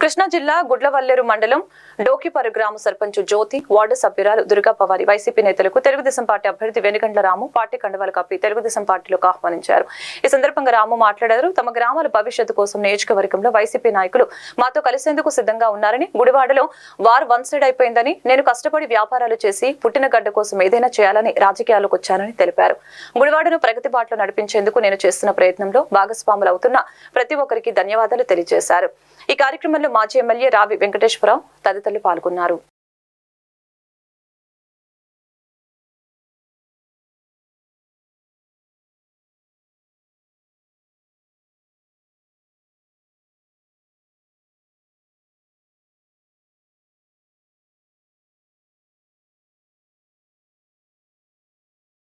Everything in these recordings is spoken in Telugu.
కృష్ణా జిల్లా గుడ్లవల్లేరు మండలం డోకిపరు గ్రామ సర్పంచ్ జ్యోతి వార్డు సభ్యురాలు దుర్గా పవారి వైసీపీ నేతలకు తెలుగుదేశం పార్టీ అభ్యర్థి వెనుగండ్ల రాము పార్టీ కండవాలు కప్పి తెలుగుదేశం పార్టీలోకి ఆహ్వానించారు. ఈ సందర్భంగా రాము మాట్లాడారు తమ గ్రామాల భవిష్యత్తు కోసం నియోజకవర్గంలో వైసీపీ నాయకులు మాతో కలిసేందుకు సిద్ధంగా ఉన్నారని గుడివాడలో వారు వన్ సైడ్ అయిపోయిందని నేను కష్టపడి వ్యాపారాలు చేసి పుట్టిన గడ్డ కోసం ఏదైనా చేయాలని రాజకీయాల్లోకి వచ్చానని తెలిపారు. గుడివాడను ప్రగతి బాటలో నడిపించేందుకు నేను చేస్తున్న ప్రయత్నంలో భాగస్వాములు అవుతున్న ప్రతి ఒక్కరికి ధన్యవాదాలు తెలియజేశారు. ఈ కార్యక్రమంలో మాజీ ఎమ్మెల్యే రావి వెంకటేశ్వరరావు తదితరులు పాల్గొన్నారు.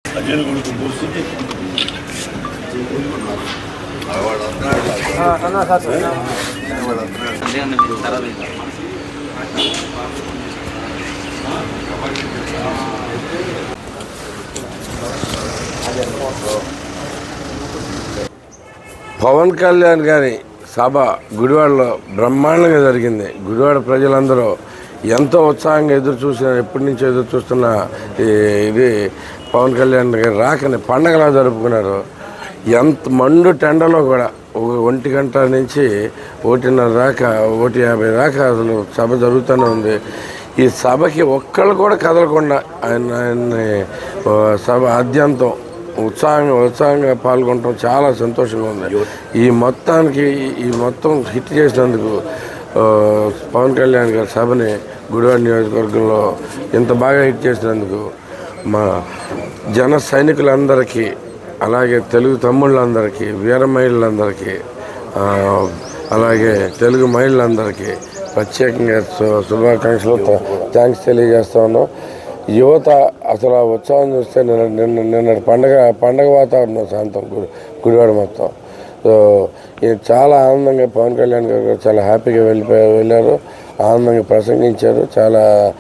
అజయ్ కొడుకు కూర్చుంటే పవన్ కళ్యాణ్ గారి సభ గుడివాడలో బ్రహ్మాండంగా జరిగింది. గుడివాడ ప్రజలందరూ ఎంతో ఉత్సాహంగా ఎదురు చూసిన ఎప్పటి నుంచో ఎదురు చూస్తున్న ఈ- ఇది పవన్ కళ్యాణ్ గారి రాకని పండగలా జరుపుకున్నారు. ఎంత మండు టెండలో కూడా ఒంటి గంట నుంచి ఒకటిన్నర దాకా ఒకటి యాభై దాకా అసలు సభ జరుగుతూనే ఉంది. ఈ సభకి ఒక్కళ్ళు కూడా కదలకుండా ఆయన ఆయన్ని సభ ఆద్యంతం ఉత్సాహంగా ఉత్సాహంగా పాల్గొనటం చాలా సంతోషంగా ఉంది. ఈ మొత్తానికి ఈ- మొత్తం హిట్ చేసినందుకు పవన్ కళ్యాణ్ గారి సభని గుడివాడ నియోజకవర్గంలో ఇంత బాగా హిట్ చేసినందుకు మా జన సైనికులందరికీ అలాగే తెలుగు తమ్ముళ్ళందరికీ వీర మహిళలందరికీ అలాగే తెలుగు మహిళలందరికీ ప్రత్యేకంగా శుభాకాంక్షలు. థ్యాంక్స్ తెలియజేస్తా ఉన్నాం. యువత అసలు ఆ ఉత్సాహం చూస్తే నిన్న నిన్న పండగ పండగ వాతావరణం శాంతం గుడి గుడివాడ మొత్తం. సో చాలా ఆనందంగా పవన్ కళ్యాణ్ గారు కూడా చాలా హ్యాపీగా వెళ్ళిపోయారు వెళ్ళారు. ఆనందంగా ప్రసంగించారు. చాలా